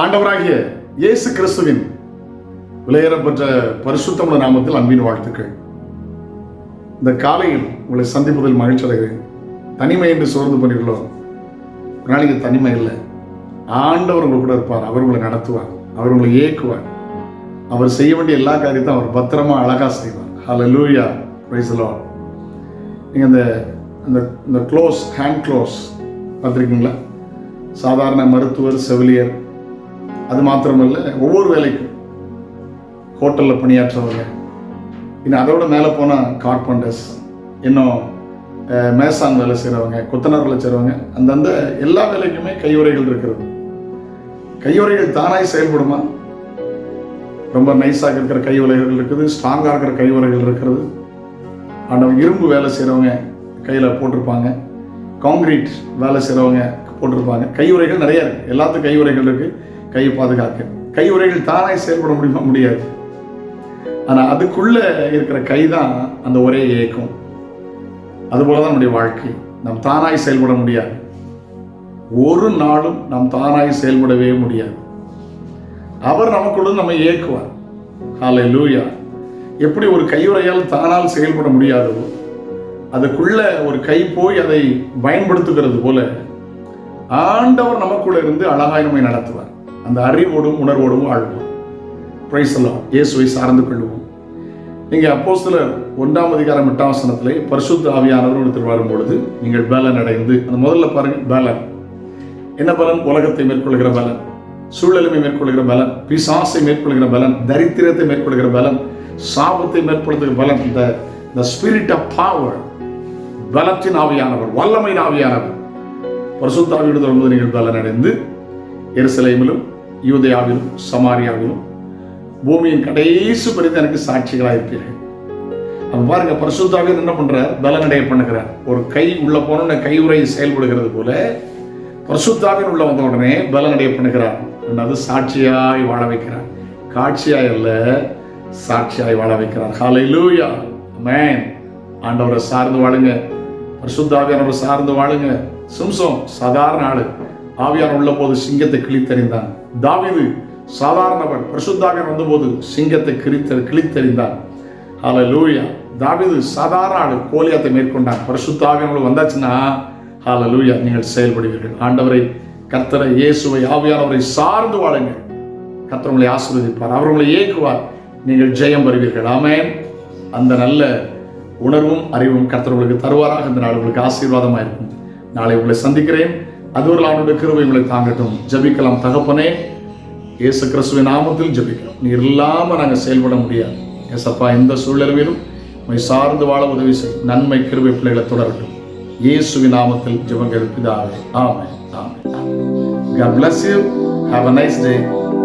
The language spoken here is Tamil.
ஆண்டவராகிய இயேசு கிறிஸ்துவின் விலையேறப்பட்ட பரிசுத்தமுள்ள நாமத்தில் அன்பின் வாழ்த்துக்கள். இந்த காலையில் உங்களை சந்திப்பதில் மகிழ்ச்சி அடைகிறேன். தனிமை என்று சோர்ந்து பண்ணீர்களோ ஒரு நாளைக்கு தனிமை இல்லை. ஆண்டவர் உங்கள் கூட இருப்பார். அவர் உங்களை நடத்துவார். அவர் உங்களை இயக்குவார். அவர் செய்ய வேண்டிய எல்லா காரியத்தையும் அவர் பத்திரமா அழகா செய்வார். ஹலோ லூயா பிரைஸ்லோ நீங்கள் நீங்க இந்த அந்த இந்த க்ளோஸ் ஹேண்ட் க்ளோஸ் பார்த்துருக்கீங்களா? சாதாரண மருத்துவர் செவிலியர் அது மாத்திரமல்ல ஒவ்வொரு வேலைக்கும் ஹோட்டலில் பணியாற்றவங்க இன்னும் அதோட மேலே போனால் கார்பெண்டர்ஸ் இன்னும் மேசான் வேலை செய்கிறவங்க கொத்தனார் வேலை செய்கிறவங்க அந்தந்த எல்லா வேலைக்குமே கையுறைகள் இருக்கிறது. கையுறைகள் தானாய் செயல்படுமா? ரொம்ப நைஸாக இருக்கிற கை இருக்குது ஸ்ட்ராங்காக இருக்கிற கை இருக்கிறது. ஆனால் இரும்பு வேலை செய்கிறவங்க கையில் போட்டிருப்பாங்க காங்கிரீட் வேலை செய்கிறவங்க போட்டிருப்பாங்க. கையுறைகள் நிறைய இருக்குது எல்லாத்துக்கும் கையுறைகள் இருக்குது கையை பாதுகாக்க. கையுறைகள் தானாய் செயல்பட முடியுமா? முடியாது. ஆனால் அதுக்குள்ள இருக்கிற கை தான் அந்த ஒரே இயக்கம் அதுபோல தான் நம்முடைய வாழ்க்கை. நாம் தானாய் செயல்பட முடியாது. ஒரு நாளும் நாம் தானாய் செயல்படவே முடியாது. அவர் நமக்குள்ள நம்மை இயக்குவார். ஹாலை லூயா எப்படி ஒரு கையுறையால் தானால் செயல்பட முடியாதோ அதுக்குள்ள ஒரு கை போய் அதை பயன்படுத்துகிறது போல ஆண்டவர் நமக்குள்ள இருந்து அழகாய் நம்மை நடத்துவார். அந்த அறிவோடும் உணர்வோடும் வாழ்வோம். பிரைஸ் எல்லாம் இயேசுவை சார்ந்து கொள்வோம். நீங்கள் அப்போ சில ஒன்றாம் அதிகாரம் எட்டாம் வசனத்திலே பரிசுத்த ஆவியானவர் ஒருத்தர் வரும்பொழுது நீங்கள் பேலன் அடைந்து அந்த முதல்ல பாருங்கள் பேலன். என்ன பலன்? உலகத்தை மேற்கொள்கிற பலன். சூழலுமை மேற்கொள்கிற பலன். பிசாசை மேற்கொள்கிற பலன். தரித்திரத்தை மேற்கொள்கிற பலன். சாபத்தை மேற்கொள்கிற பலன். இந்த த ஸ்பிரிட் ஆஃப் பவர் பலத்தின் ஆவியானவர் வல்லமையின் ஆவியானவர். பரிசுத்தாவியுடன் தொடர்ந்து நீங்கள் பலன் அடைந்து எருசலேமிலும் யூதயாவிலும் சமாரியாவிலும் பூமியின் கடைசி பிறகு எனக்கு சாட்சிகளாக இருப்பீர்கள் அப்ப பாருங்க பரிசுத்தாவியர் என்ன பண்றார்? பலனடைய பண்ணுகிறார். ஒரு கை உள்ள போன கை உரை செயல்படுகிறது போல பரிசுத்தாவின் உள்ள வந்த உடனே பலனடைய பண்ணுகிறார். அது சாட்சியாய் வாழ வைக்கிறார். காட்சியாய் அல்ல சாட்சியாய் வாழ வைக்கிறார். ஹாலை லூயா மேன் ஆண்டவரை சார்ந்து வாழுங்க. பரிசுத்தாவியானவரை சார்ந்து வாழுங்க. சிம்சோம் சாதாரண ஆளு. ஆவியார் உள்ள போது சிங்கத்தை கிழித்தறிந்தான். தாவிது சாதாரணவன் பரிசுத்தாவியார் வந்தபோது சிங்கத்தை கிழித்த கிழித்தறிந்தான். ஹாலை லூயா தாவிது சாதாரண ஆடு கோலியாத்தை மேற்கொண்டான். பரிசுத்தாவியானோடு வந்தாச்சுன்னா ஹால லூயா நீங்கள் செயல்படுவீர்கள். ஆண்டவரை கர்த்தரை இயேசுவை ஆவியானவரை சார்ந்து வாழுங்கள். கர்த்தர் உங்களை ஆசீர்வதிப்பார். அவர் உங்களை இயக்குவார் நீங்கள் ஜெயம் பெறுவீர்கள். ஆமேன். அந்த நல்ல உணர்வும் அறிவும் கர்த்தர் உங்களுக்கு தருவாராக. இந்த நாள் உங்களுக்கு ஆசீர்வாதமாக இருக்கும் நாளை உங்களை சந்திக்கிறேன். அதுவரை அவனுடைய கிருவை உங்களை தாங்கட்டும். ஜபிக்கலாம் தகப்பனே. இயேசு கிறிஸ்துவின் நாமத்தில் ஜபிக்கிறோம். நீ இல்லாமல் நாங்கள் செயல்பட முடியாது. ஏசப்பா எந்த சூழ்நிலையிலும் உண்மை சார்ந்து வாழ உதவி செய்யும் நன்மை கிருவை பிள்ளைகளை தொடரட்டும். இயேசுவின் நாமத்தில் ஜபங்கள் இதாக ஆமே ஆமே God bless you. Have a nice day.